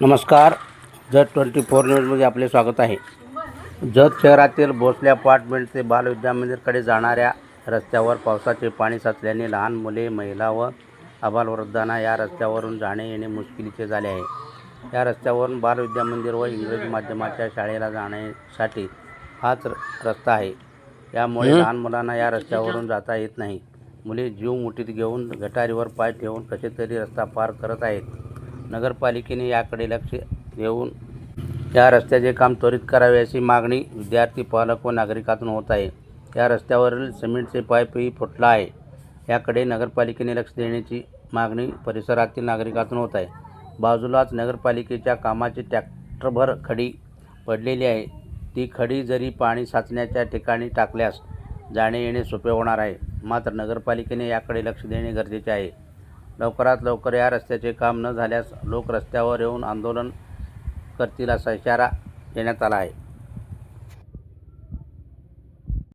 नमस्कार. Jat twenty four न्यूजमध्ये आपले स्वागत आहे. जत शहरातील भोसले अपार्टमेंट ते बालविद्यामंदिरकडे जाणाऱ्या रस्त्यावर पावसाचे पाणी साचल्याने लहान मुले महिला व अबालवृद्धांना या रस्त्यावरून जाणे येणे मुश्किलीचे झाले आहे. या रस्त्यावरून बालविद्यामंदिर व इंग्रजी माध्यमाच्या शाळेला जाण्यासाठी हाच रस्ता आहे. यामुळे लहान मुलांना या रस्त्यावरून जाता येत नाही. मुले जीव मुठीत घेऊन गटारीवर पाय ठेवून कसे तरी रस्ता पार करत आहेत. नगरपालिकेने याकडे लक्ष देऊन या रस्त्याचे काम त्वरित करावे अशी मागणी विद्यार्थी पालक व नागरिकातून होत आहे. या रस्त्यावरील सिमेंटचे पाईपही फुटला आहे. याकडे नगरपालिकेने लक्ष देण्याची मागणी परिसरातील नागरिकातून होत आहे. बाजूलाच नगरपालिकेच्या कामाची ट्रॅक्टरभर खडी पडलेली आहे. ती खडी जरी पाणी साचण्याच्या ठिकाणी टाकल्यास जाणे येणे सोपे होणार आहे. मात्र नगरपालिकेने याकडे लक्ष देणे गरजेचे आहे. लवकरात लवकर या रस्त्याचे काम न झाल्यास लोक रस्त्यावर येऊन आंदोलन करतील असा इशारा देण्यात आला आहे.